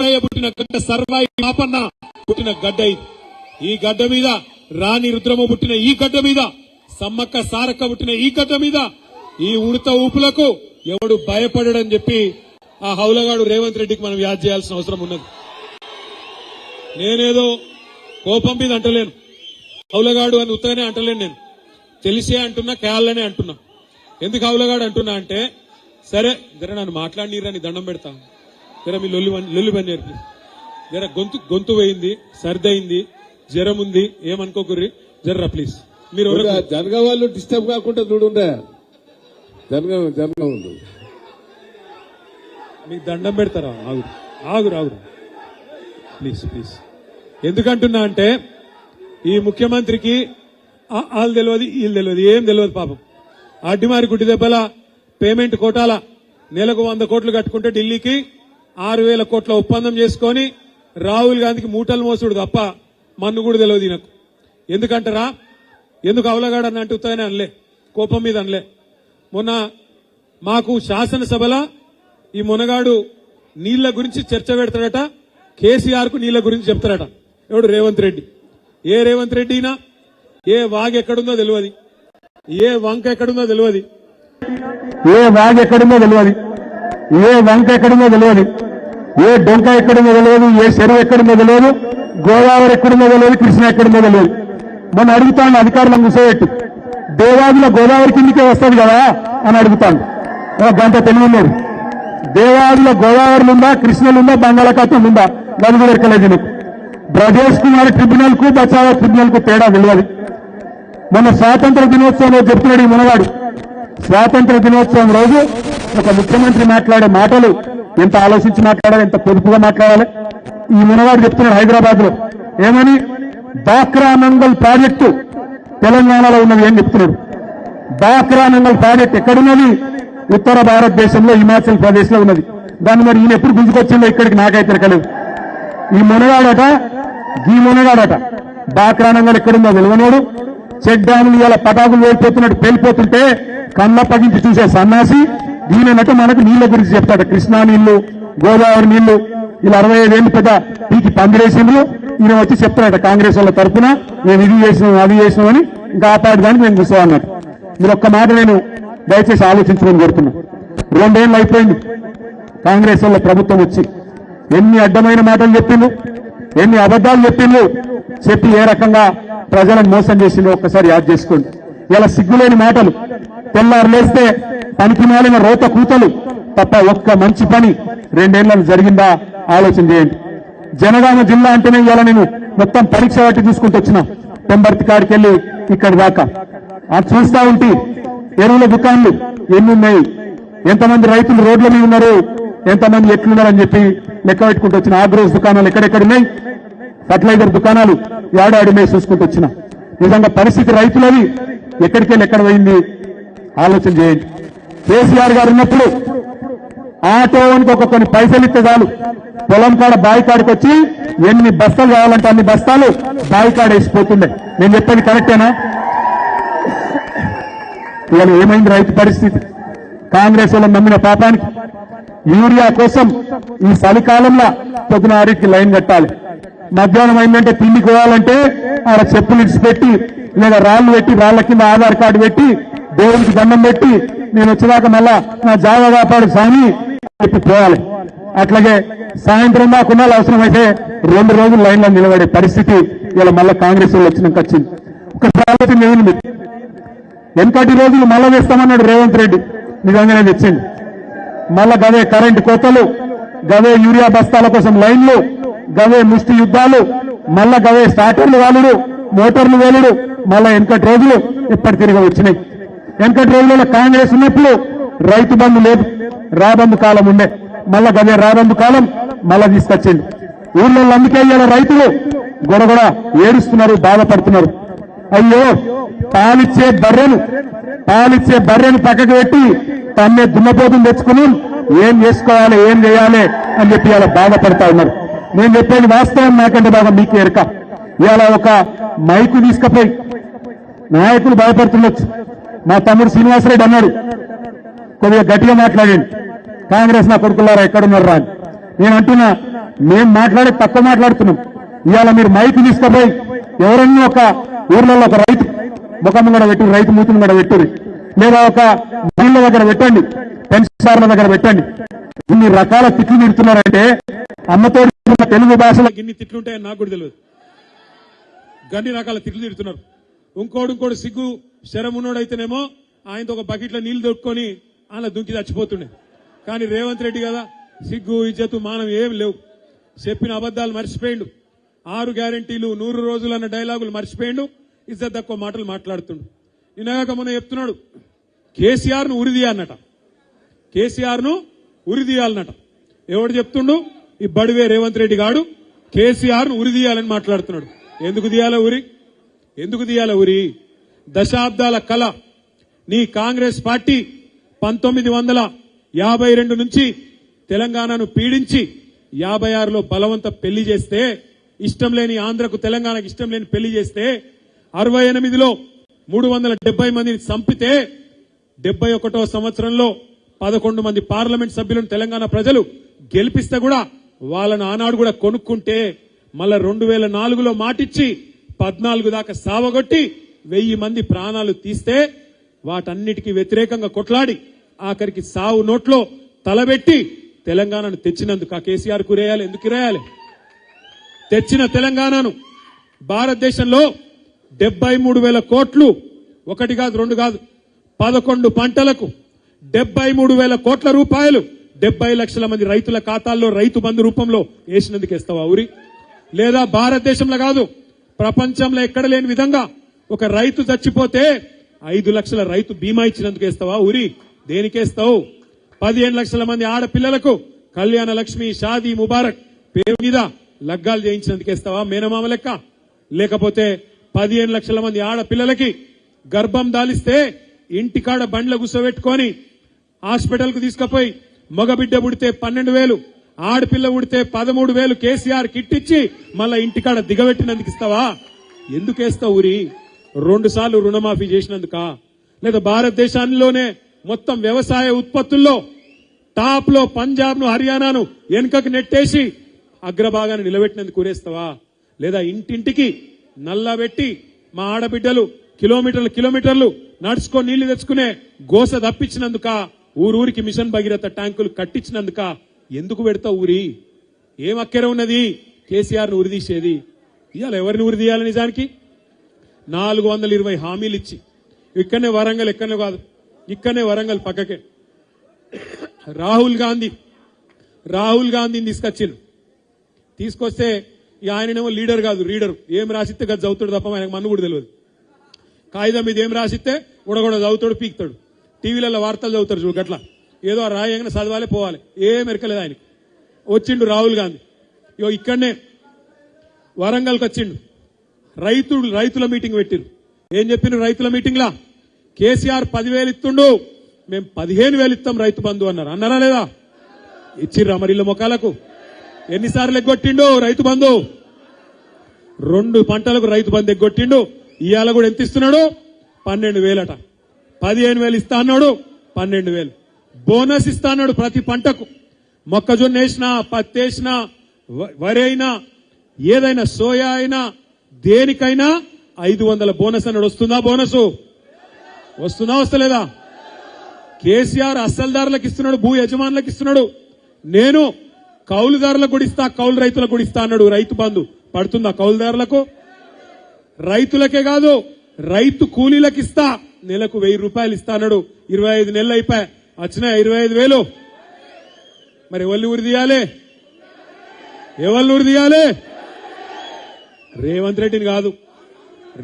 పుట్టిన గడ్డ సర్వాయి పాపన్న పుట్టిన గడ్డ ఇది. ఈ గడ్డ మీద రాణి రుద్రమ పుట్టిన ఈ గడ్డ మీద సమ్మక్క సారక్క పుట్టిన ఈ గడ్డ మీద ఈ ఉడత ఊపులకు ఎవడు భయపడని చెప్పి ఆ హౌలగాడు రేవంత్ రెడ్డికి మనం యాద్ చేయాల్సిన అవసరం ఉన్నది. నేనేదో కోపం మీద అంటలేను. హౌలగాడు అని ఉత్తగానే అంటలేను నేను. తెలిసే అంటున్నా కేళ్ళనే అంటున్నా. ఎందుకు హౌలగాడు అంటున్నా అంటే సరే జర నన్ను మాట్లాడినీరని దండం పెడతాను జర మీ లొల్లి పని- లొల్లి పని నేర్పి జర గొంతు గొంతు పోయింది సర్దయింది జ్వరం ఉంది ఏమనుకోకుర్రి? జర్రా ప్లీజ్. మీరు జనగ వాళ్ళు డిస్టర్బ్ కాకుండా చూడుండే జనగ జనగ మీకు దండం పెడతారా? ఆగురు ఆగురు ఆగురు ప్లీజ్ ప్లీజ్. ఎందుకంటున్నా అంటే ఈ ముఖ్యమంత్రికి వాళ్ళు తెలియదు వీళ్ళు తెలియదు ఏం తెలియదు పాపం. అడ్డిమారి గుడ్డి దెబ్బల పేమెంట్ కోటాల నెలకు వంద కోట్లు కట్టుకుంటే ఢిల్లీకి ఆరు వేల కోట్ల ఒప్పందం చేసుకొని రాహుల్ గాంధీకి మూటలు మోసుడు తప్ప మన్ను కూడా తెలియదు ఈయనకు. ఎందుకంటారా? ఎందుకు అవలగాడని అంటే ఉత్తగానే అనలే. కోపం మీద అనలే. మొన్న మాకు శాసనసభల ఈ మునగాడు నీళ్ళ గురించి చర్చ పెడతాడట కేసీఆర్కు నీళ్ళ గురించి చెప్తాడట. ఎవడు? రేవంత్ రెడ్డి. ఏ రేవంత్ రెడ్డినా ఏ వాగ్ ఎక్కడుందో తెలియదు ఏ వంక ఎక్కడుందో తెలియదు ఏ వాగ్ ఎక్కడుందో తెలియదు ఏ వంక ఎక్కడుందో తెలియదు ఏ డొంక మీద లేను ఏ చెరువు మీద లేదు గోదావరి ఎక్కడి మీద లేదు కృష్ణ ఎక్కడి మీద లేదు. మొన్న అడుగుతాను అధికారులను కూర్చోబెట్టి దేవాదుల గోదావరి కిందికే వస్తుంది కదా అని అడుగుతాను ఓ గంట తెలియలేదు దేవాదుల గోదావరిలు ఉందా కృష్ణలు ఉందా బంగాళాఖాతం ఉందా నలుగు దొరకలేదు ఎక్కలేదు నీకు. బ్రజేష్ కుమార్ ట్రిబ్యునల్కు బచావా ట్రిబ్యునల్కు తేడా తెలియదు. మొన్న స్వాతంత్ర దినోత్సవంలో చెప్తున్నాడు ఈ మునగాడు. స్వాతంత్ర దినోత్సవం రోజు ఒక ముఖ్యమంత్రి మాట్లాడే మాటలు ఎంత ఆలోచించి మాట్లాడాలి ఎంత పొదుపుగా మాట్లాడాలి? ఈ మునగాడు చెప్తున్నాడు హైదరాబాద్లో ఏమని? బాక్రా నంగల్ ప్రాజెక్టు తెలంగాణలో ఉన్నది ఏం చెప్తున్నాడు? బాక్రా నంగల్ ప్రాజెక్ట్ ఎక్కడున్నది? ఉత్తర భారతదేశంలో హిమాచల్ ప్రదేశ్లో ఉన్నది. దాన్ని మరి ఈయన ఎప్పుడు గుంజుకొచ్చిందో ఇక్కడికి నాకైతే కలదు ఈ మునగాడట ఈ మునగాడట బాక్రానంగా ఎక్కడుందో వెలువనోడు చెక్ డ్యాములు ఇలా పటాకులు వెళ్ళిపోతున్నట్టు పేలిపోతుంటే కన్న పగించి చూసే సన్నాసి. ఈయనట మనకు నీళ్ళ గురించి చెప్తాడు. కృష్ణా నీళ్ళు గోదావరి నీళ్ళు ఇలా అరవై ఐదేళ్ళు పెద్ద పీకి పందిరేసిండ్రు. ఈయన వచ్చి చెప్తాడట కాంగ్రెస్ వాళ్ళ తరఫున మేము ఇది చేసినాం అది చేసినాం అని ఇంకా ఆపాడడానికి మేము అన్నాడు. మీరు ఒక్క మాట నేను దయచేసి ఆలోచించుకొని కోరుతున్నా. రెండేళ్ళు అయిపోయింది. కాంగ్రెస్ వాళ్ళ ప్రభుత్వం వచ్చి ఎన్ని అడ్డమైన మాటలు చెప్పిండు ఎన్ని అబద్ధాలు చెప్పిండు చెప్పి ఏ రకంగా ప్రజలను మోసం చేసిందో ఒక్కసారి యాద్ చేసుకోండి. ఇలా సిగ్గులేని మాటలు. తెల్లారు లేస్తే పనికి మాలిన రోత కూతలు తప్ప ఒక్క మంచి పని రెండేళ్ళలో జరిగిందా? ఆలోచన చేయండి. జనగామ జిల్లా అంటేనే ఇవాళ నేను మొత్తం పరీక్ష వాటి చూసుకుంటూ వచ్చిన. పెంబర్తి కాడికి వెళ్ళి ఇక్కడి దాకా. అది చూస్తా ఉంటే ఎరువుల దుకాణాలు ఎన్ని ఉన్నాయి ఎంతమంది రైతులు రోడ్ల మీద ఉన్నారు? ఎంతమంది ఎట్లున్నారని చెప్పి లెక్క పెట్టుకుంటూ వచ్చిన. ఆగ్రోస్ దుకాణాలు ఎక్కడెక్కడ ఉన్నాయి? ఫర్టిలైజర్ దుకాణాలు ఏడాడి చూసుకుంటూ వచ్చిన. నిజంగా పరిస్థితి రైతులవి ఎక్కడికెళ్ళి ఎక్కడ పోయింది? ఆలోచన చేయండి. కేసీఆర్ గారు ఉన్నప్పుడు ఆటోనికి ఒక కొన్ని పైసలు ఇస్తే చాలు. పొలం కాడ బావి కాడికి వచ్చి ఎన్ని బస్తాలు కావాలంటే అన్ని బస్తాలు బావి కాడ వేసిపోతుండే. నేను చెప్పేది కరెక్టేనా? ఇవాళ ఏమైంది రైతు పరిస్థితి? కాంగ్రెస్ వాళ్ళు నమ్మిన పాపానికి యూరియా కోసం ఈ చలికాలంలో పొద్దున ఆరింటికి లైన్ కట్టాలి. మధ్యాహ్నం అయిందంటే తిండికి పోవాలంటే ఆడ చెప్పులు ఇడిచిపెట్టి లేదా రాళ్ళు పెట్టి రాళ్ళ కింద ఆధార్ కార్డు పెట్టి దేవునికి దండం పెట్టి నేను వచ్చేదాకా మళ్ళా నా జాగా కాపాడు స్వామి చెప్పి పోవాలి. అట్లాగే సాయంత్రం దాకా ఉండాలి అవసరమైతే రెండు రోజులు లైన్లో నిలబడే పరిస్థితి ఇలా మళ్ళా కాంగ్రెస్ వాళ్ళు వచ్చినాక వచ్చింది. ఒకసారి మీకు? వెనకటి రోజులు మళ్ళా వేస్తామన్నాడు రేవంత్ రెడ్డి. నిజంగానే తెచ్చింది మళ్ళా గవే కరెంటు కోతలు గవే యూరియా బస్తాల కోసం లైన్లు గవే ముష్టి యుద్ధాలు మళ్ళా గవే స్టార్టర్లు వాలుడు మోటార్లు వేలుడు మళ్ళా వెనకటి రోజులు ఇప్పటి తిరిగి వచ్చినాయి. వెనకటి రోజులలో కాంగ్రెస్ ఉన్నప్పుడు రైతు బంధు లేదు. రాబందు కాలం ఉండే. మళ్ళా గవే రాబందు కాలం మళ్ళా తీసుకొచ్చింది. ఊళ్ళో అందుకే ఇవాళ రైతులు గొడగొడ ఏడుస్తున్నారు బాధపడుతున్నారు. అయ్యో పాలిచ్చే బర్రెను పాలిచ్చే బర్రెను పక్కకు పెట్టి తన్నే దున్నపోతుని తెచ్చుకుని ఏం చేసుకోవాలి ఏం చేయాలి అని చెప్పి ఇలా బాధపడతా ఉన్నారు. నేను చెప్పేది వాస్తవం నాకంటే బాగా మీకు ఎరక. ఇవాళ ఒక మైకు తీసుకుపోయి నాయకులు భయపడుతుండొచ్చు మా తమ్ముడు శ్రీనివాసరెడ్డి అన్నాడు. కొద్దిగా గట్టిగా మాట్లాడండి. కాంగ్రెస్ నా కొడుకులారా ఎక్కడున్నారు రా నేను అంటున్నా మేము మాట్లాడి తక్కువ మాట్లాడుతున్నాం. ఇవాళ మీరు మైక్ తీసుకుపోయి ఎవరన్నా ఒక ఊర్లలో ఒక రైతు ముఖం కూడా పెట్టి రైతు మూతులు కూడా పెట్టుది లేదా ఒక నీళ్ళ దగ్గర పెట్టండి పెన్షన్ల దగ్గర పెట్టండి. ఇన్ని రకాల తిట్లు తిడుతున్నారంటే అమ్మతో తెలుగు భాషలో ఇన్ని తిట్లుంటాయని నాకు కూడా తెలియదు. గన్ని రకాల తిట్లు తిడుతున్నారు. ఇంకోడు ఇంకోడు సిగ్గు శరం ఉన్నోడైతేనేమో ఆయనతో ఒక బకెట్లో నీళ్ళు దొక్కుని అలా దుంకి చచ్చిపోతుండే. కానీ రేవంత్ రెడ్డి కదా సిగ్గు ఇజ్జతు మానం ఏం లేవు. చెప్పిన అబద్ధాలు మర్చిపోయిండు. ఆరు గ్యారంటీలు నూరు రోజులు అన్న డైలాగులు మర్చిపోయిండు. ఇజ్జత్ తక్కువ మాటలు మాట్లాడుతుండు. నిన్నగాక మొన్న చెప్తున్నాడు కేసీఆర్ను ఉరిది కేసీఆర్ను కేసీఆర్ను ఎవడు చెప్తుండు? ఈ బడివే రేవంత్ రెడ్డి గాడు కేసీఆర్ను మాట్లాడుతున్నాడు. ఎందుకు తీయాల ఉరి? ఎందుకు తీయాల ఉరి దశాబ్దాల కళ. నీ కాంగ్రెస్ పార్టీ పంతొమ్మిది వందల యాభై రెండు నుంచి తెలంగాణను పీడించి యాభై ఆరులో బలవంత పెళ్ళి చేస్తే ఇష్టం లేని ఆంధ్రకు తెలంగాణకు ఇష్టం లేని పెళ్ళి చేస్తే అరవై ఎనిమిదిలో మూడు వందల డెబ్బై మందిని చంపితే డెబ్బై ఒకటో సంవత్సరంలో పదకొండు మంది పార్లమెంట్ సభ్యులను తెలంగాణ ప్రజలు గెలిపిస్తే కూడా వాళ్ళను ఆనాడు కూడా కొనుక్కుంటే మళ్ళా రెండు వేల నాలుగులో మాటిచ్చి పద్నాలుగు దాకా సావగొట్టి వెయ్యి మంది ప్రాణాలు తీస్తే వాటన్నిటికీ వ్యతిరేకంగా కొట్లాడి ఆఖరికి సావు నోట్లో తలబెట్టి తెలంగాణను తెచ్చినందుకు ఆ కేసీఆర్ కురేయాలి. ఎందుకు రేయాలి తెచ్చిన తెలంగాణను భారతదేశంలో డెబ్బై మూడు వేల కోట్లు ఒకటి కాదు రెండు కాదు పదకొండు పంటలకు డెబ్బై మూడు వేల కోట్ల రూపాయలు డెబ్బై లక్షల మంది రైతుల ఖాతాల్లో రైతు బంధు రూపంలో వేసినందుకు ఇస్తావా ఊరి? లేదా భారతదేశంలో కాదు ప్రపంచంలో ఎక్కడ లేని విధంగా ఒక రైతు చచ్చిపోతే ఐదు లక్షల రైతు బీమా ఇచ్చినందుకు వేస్తావా? ఊరి దేనికేస్తావు పదిహేను లక్షల మంది ఆడపిల్లలకు కళ్యాణ లక్ష్మి షాదీ ముబారక్ పేరు మీద లగ్గాలు చేయించినందుకేస్తావా మేనమామ లెక్క. లేకపోతే పదిహేను లక్షల మంది ఆడపిల్లలకి గర్భం దాలిస్తే ఇంటికాడ బండ్ల కూసోబెట్టుకొని హాస్పిటల్కు తీసుకుపోయి మగబిడ్డ పుడితే పన్నెండు వేలు. ఆడపిల్ల ఉడితే పదమూడు వేలు కేసీఆర్ కిట్ ఇచ్చి మళ్ళా ఇంటికాడ దిగబెట్టినందుకు ఇస్తావా? ఎందుకు వేస్తావు ఊరి? రెండు సార్లు రుణమాఫీ చేసినందుక? లేదా భారతదేశంలోనే మొత్తం వ్యవసాయ ఉత్పత్తుల్లో టాప్లో పంజాబ్ను హర్యానాను వెనుకకు నెట్టేసి అగ్రభాగాన్ని నిలబెట్టినందుకు కూరేస్తావా లేదా ఇంటింటికి నల్లబెట్టి మా ఆడబిడ్డలు కిలోమీటర్లు కిలోమీటర్లు నడుచుకొని నీళ్ళు తెచ్చుకునే గోస తప్పించినందుక ఊరూరికి మిషన్ భగీరథ ట్యాంకులు కట్టించినందుక ఎందుకు పెడతావు ఊరి? ఏం అక్కర ఉన్నది? కేసీఆర్ను ఉరిదీసేది ఇవాళ ఎవరిని ఉరిదీయాలి నిజానికి? నాలుగు వందల ఇరవై హామీలు ఇచ్చి. ఇక్కడనే వరంగల్ ఎక్కడనే కాదు ఇక్కడనే వరంగల్ పక్కకే. రాహుల్ గాంధీ రాహుల్ గాంధీని తీసుకొచ్చిండు. తీసుకొస్తే ఇక ఆయననేమో లీడర్ కాదు రీడర్. ఏం రాసిస్తే గది చదువుతాడు తప్ప ఆయనకు మన్ను కూడా తెలియదు. కాగితం మీద ఏం రాసిస్తే ఉడగొడ చదువుతాడు పీకుతాడు. టీవీలలో వార్తలు చదువుతారు చూడు గట్లా. ఏదో రాయంగానే చదవాలి పోవాలి. ఏం ఎరకలేదు ఆయనకి. వచ్చిండు రాహుల్ గాంధీ. ఇగో ఇక్కడనే వరంగల్కి వచ్చిండు. రైతులు రైతుల మీటింగ్ పెట్టిరు. ఏం చెప్పిన రైతుల మీటింగ్లా? కేసీఆర్ పదివేలు ఇస్తుండు మేము పదిహేను వేలు ఇస్తాం రైతు బంధు అన్నారు. అన్నారా లేదా? ఇచ్చిర్రా మరి ఇళ్ళ మొక్కలకు? ఎన్నిసార్లు ఎగ్గొట్టిండు రైతు బంధు? రెండు పంటలకు రైతు బంధు ఎగ్గొట్టిండు. ఇవాళ కూడా ఎంత ఇస్తున్నాడు? పన్నెండు వేలట. పదిహేను వేలు ఇస్తా అన్నాడు. పన్నెండు వేలు. బోనస్ ఇస్తా అన్నాడు ప్రతి పంటకు. మొక్కజొన్న వేసినా పత్తి వేసినా వరి అయినా ఏదైనా సోయా అయినా దేనికైనా ఐదు వందల బోనస్ అన్నాడు. వస్తుందా బోనస్? వస్తుందా వస్తలేదా? కేసీఆర్ అస్సల్దారులకు ఇస్తున్నాడు భూ యజమానులకు ఇస్తున్నాడు. నేను కౌలుదారులకు కూడా ఇస్తా కౌలు రైతులకు కూడా ఇస్తా అన్నాడు రైతు బంధు. పడుతుందా కౌలుదారులకు? రైతులకే కాదు రైతు కూలీలకు ఇస్తా నెలకు వెయ్యి రూపాయలు ఇస్తా అన్నాడు. ఇరవై ఐదు నెలలు అయిపోయా వచ్చినాయి ఇరవై ఐదు వేలు. మరి ఎవరిని ఊరి తీయాలి? ఎవరిని ఊరి తీయాలి? రేవంత్ రెడ్డిని కాదు.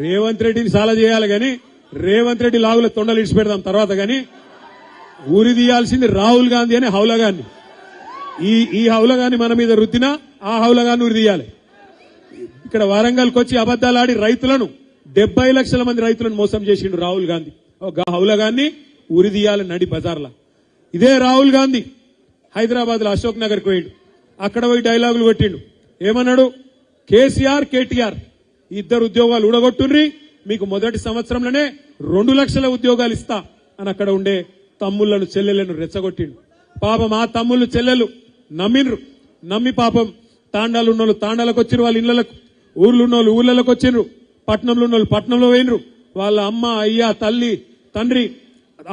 రేవంత్ రెడ్డిని చాలా చేయాలి కానీ రేవంత్ రెడ్డి లాగుల తొండలు ఇడిచి పెడదాం తర్వాత కానీ ఊరి తీయాల్సింది రాహుల్ గాంధీ అనే హౌలగాన్ని ఈ ఈ హౌలగాన్ని మన మీద రుద్దినా ఆ హౌలగాన్ని ఉరి తీయాలి. ఇక్కడ వరంగల్కి వచ్చి అబద్దాలాడి రైతులను డెబ్బై లక్షల మంది రైతులను మోసం చేసిండు రాహుల్ గాంధీ. ఒక హౌలగాన్ని ఉరిదీయాలి నడి బజార్లా. ఇదే రాహుల్ గాంధీ హైదరాబాద్లో అశోక్ నగర్ పోయిండు. అక్కడ పోయి డైలాగులు కొట్టిండు. ఏమన్నాడు? కేసీఆర్ కేటీఆర్ ఇద్దరు ఉద్యోగాలు ఊడగొట్టుండ్రి మీకు మొదటి సంవత్సరంలోనే రెండు లక్షల ఉద్యోగాలు ఇస్తా అని అక్కడ ఉండే తమ్ముళ్ళను చెల్లెలను రెచ్చగొట్టిండు. పాపం ఆ తమ్ముళ్ళు చెల్లెలు నమ్మిండ్రు. నమ్మి పాపం తాండాలు ఉన్న వాళ్ళు తాండాలకు వచ్చిర్రు వాళ్ళ ఇళ్ళకు ఊర్లు ఉన్న వాళ్ళు ఊర్లలోకి వచ్చిండ్రు పట్నంలో ఉన్న వాళ్ళు పట్నంలో పోయినరు వాళ్ళ అమ్మ అయ్య తల్లి తండ్రి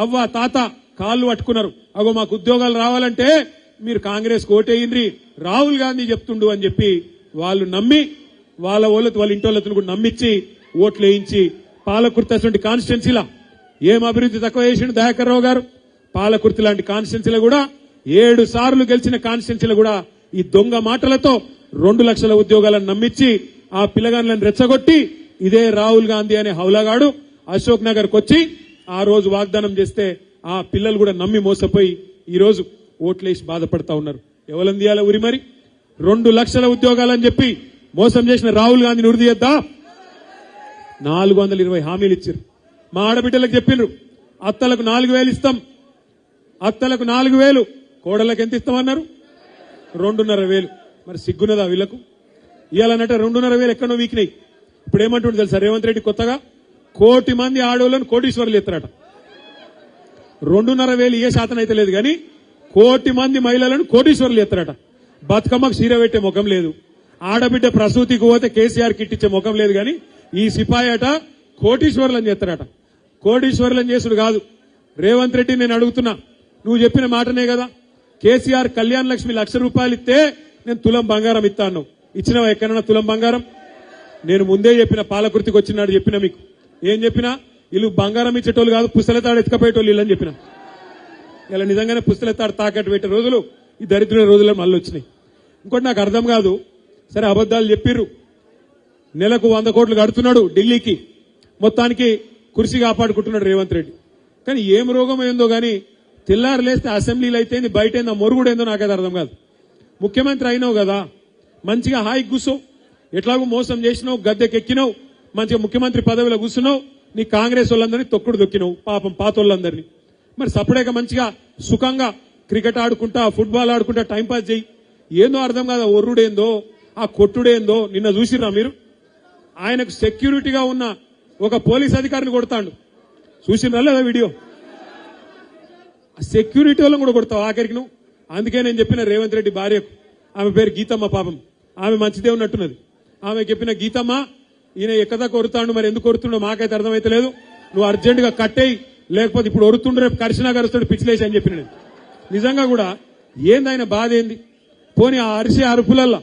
అవ్వ తాత కాళ్ళు పట్టుకున్నారు. అగో మాకు ఉద్యోగాలు రావాలంటే మీరు కాంగ్రెస్ ఓటేయండ్రి రాహుల్ గాంధీ చెప్తుండు అని చెప్పి వాళ్ళు నమ్మి వాళ్ళ వాళ్ళతో వాళ్ళ ఇంటి కూడా నమ్మించి ఓట్లు వేయించి పాలకుర్తి అటువంటి కాన్స్టిట్యున్సీలా ఏం అభివృద్ధి తక్కువ చేసిండు దయాకర్ రావు గారు? పాలకుర్తి లాంటి కాన్స్టిట్యున్సీలో కూడా ఏడు సార్లు గెలిచిన కాన్స్టిట్యున్సీలో కూడా ఈ దొంగ మాటలతో రెండు లక్షల ఉద్యోగాలను నమ్మించి ఆ పిల్లగాళ్ళని రెచ్చగొట్టి ఇదే రాహుల్ గాంధీ అనే హౌలాగాడు అశోక్ నగర్ వచ్చి ఆ రోజు వాగ్దానం చేస్తే ఆ పిల్లలు కూడా నమ్మి మోసపోయి ఈరోజు ఓట్లేసి బాధపడతా ఉన్నారు. ఎవరిని ఉరి మరి? రెండు లక్షల ఉద్యోగాలని చెప్పి మోసం చేసిన రాహుల్ గాంధీని ఉరి తీయద్దా నాలుగు వందల ఇరవై హామీలు ఇచ్చారు. మా ఆడబిడ్డలకు చెప్పిండ్రు అత్తలకు నాలుగు వేలు ఇస్తాం. అత్తలకు నాలుగు వేలు కోడలకు ఎంత ఇస్తామన్నారు రెండున్నర వేలు. మరి సిగ్గున్నదా వీళ్ళకు? ఇవ్వాలన్నట్టు రెండున్నర వేలు ఎక్కడో వీకినాయి. ఇప్పుడు ఏమంటుండే తెలుసా? రేవంత్ రెడ్డి కొత్తగా కోటి మంది ఆడవాళ్ళని కోటీశ్వరులు ఎత్తారట. రెండున్నర వేలు ఏ శాతం అయితే లేదు కానీ కోటి మంది మహిళలను కోటీశ్వరులు ఎత్తారట. బతుకమ్మకు సీర పెట్టే ముఖం లేదు. ఆడబిడ్డ ప్రసూతికి పోతే కేసీఆర్ కిట్టిచ్చే ముఖం లేదు కానీ ఈ సిపాయి అట కోటీశ్వరులని చేస్తారట కోటీశ్వరులని చేసుడు కాదు. రేవంత్ రెడ్డి నేను అడుగుతున్నా. నువ్వు చెప్పిన మాటనే కదా. కేసీఆర్ కళ్యాణ్ లక్ష్మి లక్ష రూపాయలు ఇస్తే నేను తులం బంగారం ఇస్తాను. ఇచ్చినవా ఎక్కడన్నా తులం బంగారం? నేను ముందే చెప్పిన పాలకృతికి వచ్చినాడు చెప్పిన మీకు. ఏం చెప్పినా? వీళ్ళు బంగారం ఇచ్చేటోళ్ళు కాదు పుస్తలతాడు ఎత్తుకపోయేటోళ్ళు వీళ్ళని చెప్పిన. ఇలా నిజంగానే పుస్తలతాడు తాకట్టు పెట్టే రోజులు ఈ దరిద్ర రోజుల్లో మళ్ళీ వచ్చినాయి. ఇంకోటి నాకు అర్థం కాదు సరే అబద్ధాలు చెప్పిర్రు. నెలకు వంద కోట్లు కడుతున్నాడు ఢిల్లీకి. మొత్తానికి కుర్చీ కాపాడుకుంటున్నాడు రేవంత్ రెడ్డి. కానీ ఏం రోగం ఏందో కానీ తెల్లారు లేస్తే అసెంబ్లీలో అయితే బయట ఏందో మొరుగుడు ఏందో నాకైతే అర్థం కాదు. ముఖ్యమంత్రి అయినావు కదా మంచిగా హాయి కూర్చో. ఎట్లాగో మోసం చేసినావు గద్దెకెక్కినావు మంచిగా ముఖ్యమంత్రి పదవిలో కూర్చున్నావు. నీ కాంగ్రెస్ వాళ్ళందరినీ తొక్కుడు దొక్కినావు పాపం పాతోళ్ళందరినీ మరి సపరేట్గా మంచిగా సుఖంగా క్రికెట్ ఆడుకుంటా ఫుట్బాల్ ఆడుకుంటా టైంపాస్ చేయి. ఏందో అర్థం కాదు ఒర్రుడేందో ఆ కొట్టుడేందో నిన్న చూసిర్రా మీరు? ఆయనకు సెక్యూరిటీగా ఉన్న ఒక పోలీస్ అధికారిని కొడతాడు. చూసినా లేదా వీడియో? సెక్యూరిటీ వాళ్ళని కూడా కొడతావు ఆఖరికి నువ్వు. అందుకే నేను చెప్పిన రేవంత్ రెడ్డి భార్యకు. ఆమె పేరు గీతమ్మ పాపం. ఆమె మంచిదే ఉన్నట్టున్నది. ఆమె చెప్పిన గీతమ్మ ఈయన ఎక్కదా కొరుతాడు? మరి ఎందుకు కొరుతుండో మాకైతే అర్థమైతే లేదు. నువ్వు అర్జెంటుగా కట్టేయి. లేకపోతే ఇప్పుడు ఒరుతుండు రేపు కరిసినా కరుస్తాడు పిచ్చిలేసి అని చెప్పిన నేను. నిజంగా కూడా ఏంది ఆయన బాధ ఏంది? పోనీ ఆ అరిసే అరుపులల్లా